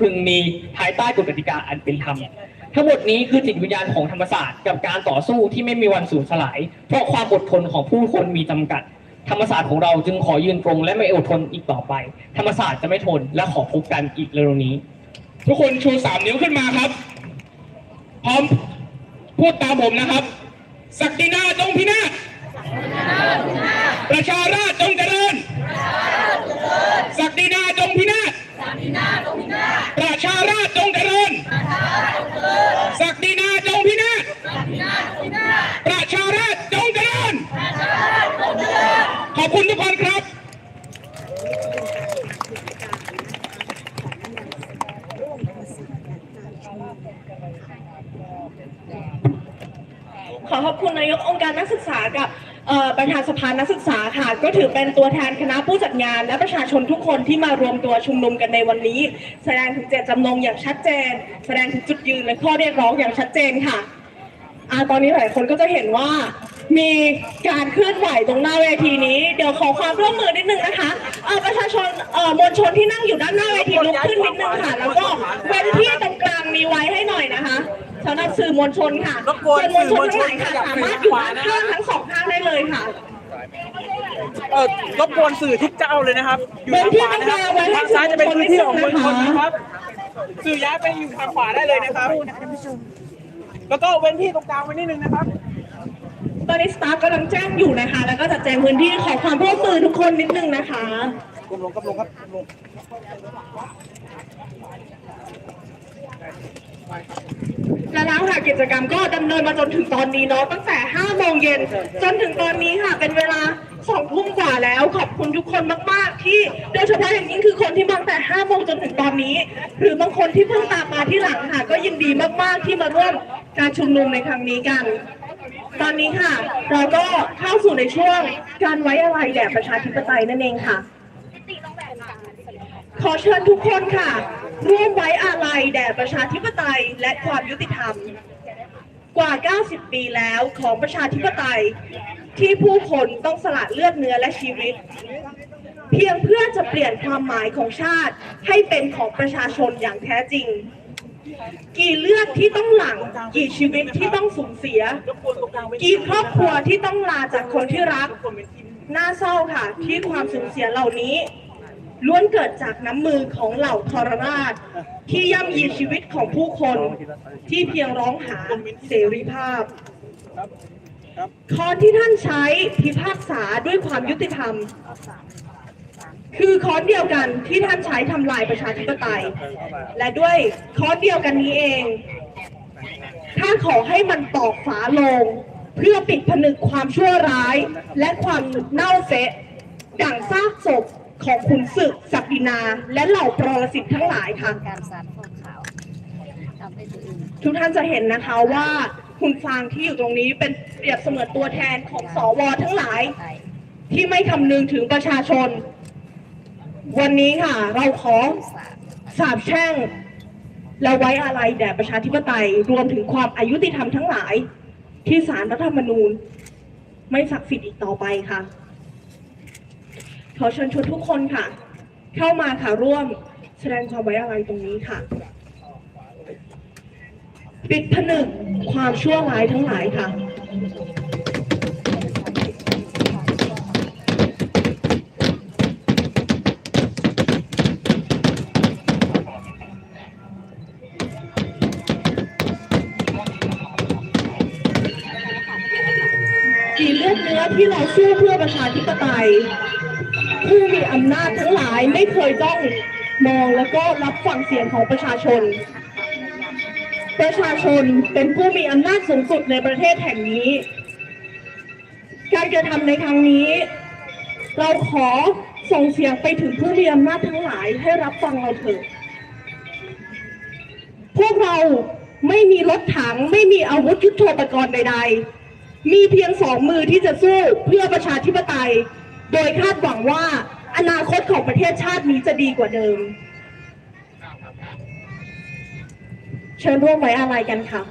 พึงมีภายใต้กฎกติกาอันเป็นธรรมทั้งหมดนี้คือจิตวิญญาณของธรรมศาสตร์กับการต่อสู้ที่ไม่มีวันสูญสลาย เพราะความอดทนของผู้คนมีจำกัด ธรรมศาสตร์ของเราจึงขอยืนตรงและไม่อดทนอีกต่อไป ธรรมศาสตร์จะไม่ทนและขอพบกันอีกเร็วนี้ ทุกคนชูสามนิ้วขึ้นมาครับ พร้อมพูดตามผมนะครับ ศักดินาจงพินาศประชาราชจงเจริญ ศักดินาจงพินาศประ ชาราชจงเจริญ ศักดินาจงพินาศประชาราชจงเจริญ ขอบคุณทุกคนครับขอขอบคุณนายกองค์การนักศึกษากับเอ่อ ประธานสภานักศึกษาค่ะ ก็ถือเป็นตัวแทนคณะผู้จัดงาน และประชาชนทุกคนที่มารวมตัวชุมนุมกันในวันนี้ แสดงถึงเจตจำนงอย่างชัดเจน แสดงถึงจุดยืนและข้อเรียกร้องอย่างชัดเจนค่ะอาตอนนี้หลายคนก็จะเห็นว่ามีการเคลื่อนไหวตรงหน้าเวทีนี้ เดี๋ยวขอความร่วมมือนิดนึงนะคะประชาชนมวลชนที่นั่งอยู่ด้านหน้าเวทีลุกขึ้นนิดนึงค่ะ แล้วก็ำหรับสื่อมวลชนค่ะรบกวนสื่อมวลชนสื่ทั้งอหมวลายลชนค่ะขยับไปสามารถอยู่ด้านข้างทั้งสองข้างได้เลยค่ะเออรบกวนสื่อทุกเจ้าเลยนะครับ อยู่ทางขวานะครับเว้นที่ทางซ้ายจะเป็นพื้นที่ของมวลชนนะคะนะครับ สื่อย้ายไปอยู่ทางขวาได้เลยนะครับ แล้วก็เว้นที่ตรงกลางไว้นิดนึงนะครับ ตอนนี้สตาฟกำลังแจ้งอยู่นะคะ แล้วก็จัดแจงพื้นที่ขอความร่วมมือทุกคนนิดนึงนะคะกลมลงกับลงครับลง และแล้วค่ะกิจกรรมก็ดำเนินมาจนถึงตอนนี้เนาะตั้งแต่ 5 โมงเย็นจนถึงตอนนี้ค่ะ เป็นเวลา 2 ทุ่มกว่าแล้วขอบคุณทุกคนมาก ๆ ที่โดยเฉพาะอย่างยิ่งคือคนที่มาตั้งแต่ 5 โมงจนถึงตอนนี้ หรือบางคนที่เพิ่งตามมาที่หลังค่ะ ก็ยินดีมาก ๆ ที่มาร่วมการชุมนุมในครั้งนี้กัน ตอนนี้ค่ะ เราก็เข้าสู่ในช่วงการไว้อะไรแด่ประชาธิปไตยนั่นเองค่ะ ขอเชิญทุกคนค่ะ ร่วมไว้อาลัยแด่ประชาธิปไตยและความยุติธรรม กว่า 90 ปีแล้วของประชาธิปไตยที่ผู้คนต้องสละเลือดเนื้อและชีวิต เพียงเพื่อจะเปลี่ยนความหมายของชาติให้เป็นของประชาชนอย่างแท้จริง กี่เลือดที่ต้องหลัง กี่ชีวิตที่ต้องสูญเสียรบกวนตรงกลางเว้นที่กี่ครอบครัวที่ต้องลาจากคนที่รัก น่าเศร้าค่ะที่ความสูญเสียเหล่านี้ ล้วนเกิดจากน้ำมือของเหล่าทรราช ที่ย่ำยีชีวิตของผู้คนที่เพียงร้องหาเสรีภาพค้อที่ท่านใช้พิพากษาด้วยความยุติธรรม คือค้อนเดียวกันที่ท่านใช้ทำลายประชาธิปไตย และด้วยค้อนเดียวกันนี้เองถ้าขอให้มันตอกฝาลง เพื่อปิดผนึกความชั่วร้าย และความเน่าเฟะดั่งซากศพ ของขุนศึกศักดินา และเหล่าปรสิตทั้งหลายค่ะการสารฟองขาวทุกท่านจะเห็นนะคะว่าคุณฟางที่อยู่ตรงนี้เป็นเปรียบเสมือนตัวแทนของสวทั้งหลาย ที่ไม่คำนึงถึงประชาชน วันนี้ค่ะ เราขอสาบแช่งและไว้อาลัยแด่ประชาธิปไตยรวมถึงความอายุติธรรมทั้งหลาย ที่สารรัฐธรรมนูญ ไม่ศักดิ์สิทธิ์อีกต่อไปค่ะ ขอเชิญชวนทุกคนค่ะ เข้ามาค่ะร่วมแสดงความไว้อาลัยตรงนี้ค่ะ ปิดผนึกความชั่วร้ายทั้งหลายค่ะกี่ลือดเนื้อที่เราสู้เพื่อประชาธิปไตย ผู้มีอำนาจทั้งหลายไม่เคยต้องมองแล้วก็รับฟังเสียงของประชาชน ประชาชนเป็นผู้มีอำนาจสูงสุดในประเทศแห่งนี้ การกระทำในครั้งนี้ เราขอส่งเสียงไปถึงผู้มีอำนาจทั้งหลายให้รับฟังเราเถิดพวกเราไม่มีรถถังไม่มีอาวุธยุทโธปกรณ์ใด ๆ มีเพียงสองมือที่จะสู้เพื่อประชาธิปไตย โดยคาดหวังว่าอนาคตของประเทศชาตินี้จะดีกว่าเดิม เชิญร่วมไว้อาลัยกันค่ะ